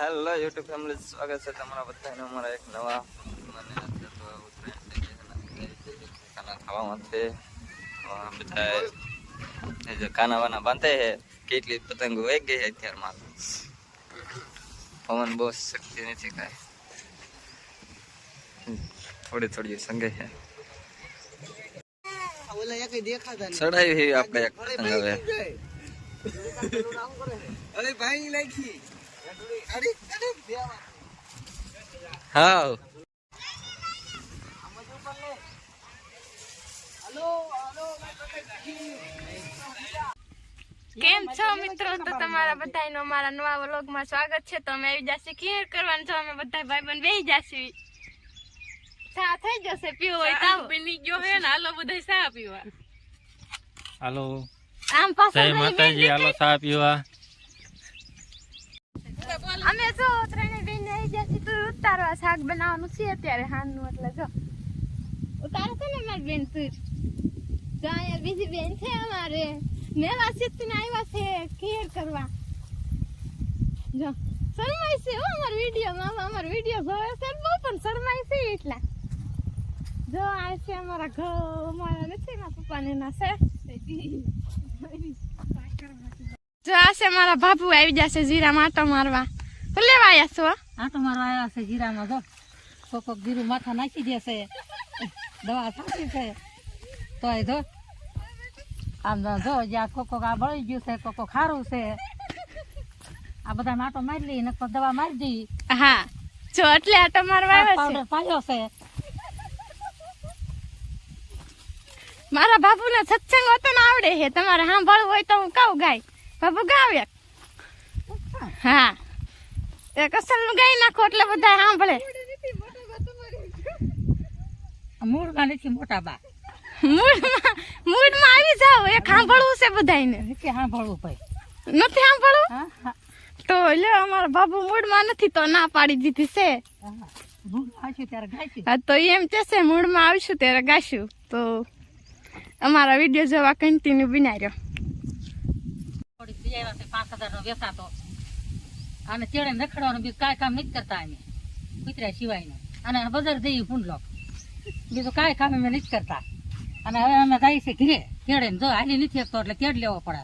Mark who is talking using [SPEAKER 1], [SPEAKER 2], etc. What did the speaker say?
[SPEAKER 1] Hello YouTube family સ્વાગત છે તમારા બધાને અમારા એક નવા મને અત્યારે તો ઉત્તરાયણ થઈ ગઈ છે ને ખાના ખાવામાં છે અ, બધા એ જે કાના વાના બાંધે છે કેટલી પતંગો વહી ગઈ છે અત્યારમાં પવન બહુ શક્તિ નથી કાંઈ થોડી થોડી સંગે છે
[SPEAKER 2] ઓલા એક દેખાતા નહીં.
[SPEAKER 1] ચડાવી છે આપણે એક પતંગ હવે
[SPEAKER 2] અરે ભાઈ નાખી અરે અરે દેવા
[SPEAKER 1] હા
[SPEAKER 2] હલો હલો
[SPEAKER 3] કેમ છો મિત્રો? તો તમારા બધાનો અમારા નવા વ્લોગમાં સ્વાગત છે. તો અમે આવી જશે કેર કરવાનું. છો અમે બધા ભાઈ ભાઈબંધ બેહી જશે. ચા થઈ જશે? પીવો હોય તો.
[SPEAKER 4] બની ગયો હે ને હાલો બધા ચા પીવા.
[SPEAKER 5] હાલો.
[SPEAKER 3] આમ પાછળ
[SPEAKER 5] જય માતાજી હાલો ચા પીવા.
[SPEAKER 3] અમે જો ત્રણે બેન આવી જશે તું ઉતારવા શાક બનાવવાનું છે અત્યારે હાનનું એટલે જો. ઉતારે છે ને મારી બેન તું. જો અહીંયા બીજી બેન છે અમારે. મેવા સિત્તીને આવ્યા છે ખેર કરવા. જો, શરમાય છે હો અમાર વિડીયોમાં. અમાર વીડિયો જોવે છે બહુ, પણ શરમાય છે એટલા. જો, આ છે અમારા ઘર. અમારા નથી ના પપ્પા ને ના છે. જો, આ છે મારા બાપુ આવી જશે જીરા માટો મારવા. તો લેવા આવ્યા છો
[SPEAKER 4] આ તો મારો આવ્યા છે જીરામાં જો. કોક કોક જીરું માથા નાખી દેશે દવા સાચી છે. તો એ જો. આમ જો જ્યાં કોક કોક આ બળી ગયું છે કોક કોક ખારું છે. આ બધા માટો મારી લઈ ને દવા મારી દઈ
[SPEAKER 3] હા. જો એટલે આ તમારો આવ્યા છે.
[SPEAKER 4] પાયો છે.
[SPEAKER 3] મારા બાપુને સત્સંગ હોતો ને આવડે છે. તમારે સાંભળવું હોય તો હું કહું ગાય. બાપુ ગાવ્યા હા. એક અસલનું ગાઈ નાખો એટલે બધા સાંભળે.
[SPEAKER 4] નથી મોટા બા.
[SPEAKER 3] મૂડમાં મૂડમાં આવી જાવ એ સાંભળવું છે બધાને
[SPEAKER 4] નથી સાંભળવું ભાઈ.
[SPEAKER 3] નથી સાંભળવું? તો લ્યો અમારા બાપુ મૂડમાં નથી તો ના પાડી દીધી છે.
[SPEAKER 4] હા.
[SPEAKER 3] તો એમ કહેશે મૂડમાં આવીશું ત્યારે ગાશું તો અમારા વીડિયો જોવા કન્ટિન્યુ બનાવ્યો
[SPEAKER 4] પાંચ હજાર નો વેચાતો અને તેણે નખડવાનું બીજું કાંઈ કામ નથી કરતા અમે. કૂતરા સિવાયનું. અને બજાર જઈએ ફૂંડલો બીજું કાંઈ કામ અમે નથી કરતા. અને હવે અમે જઈએ છીએ ઘીરે. ચેડે જો હાલી નથી શકતો એટલે તેડ લેવો પડે.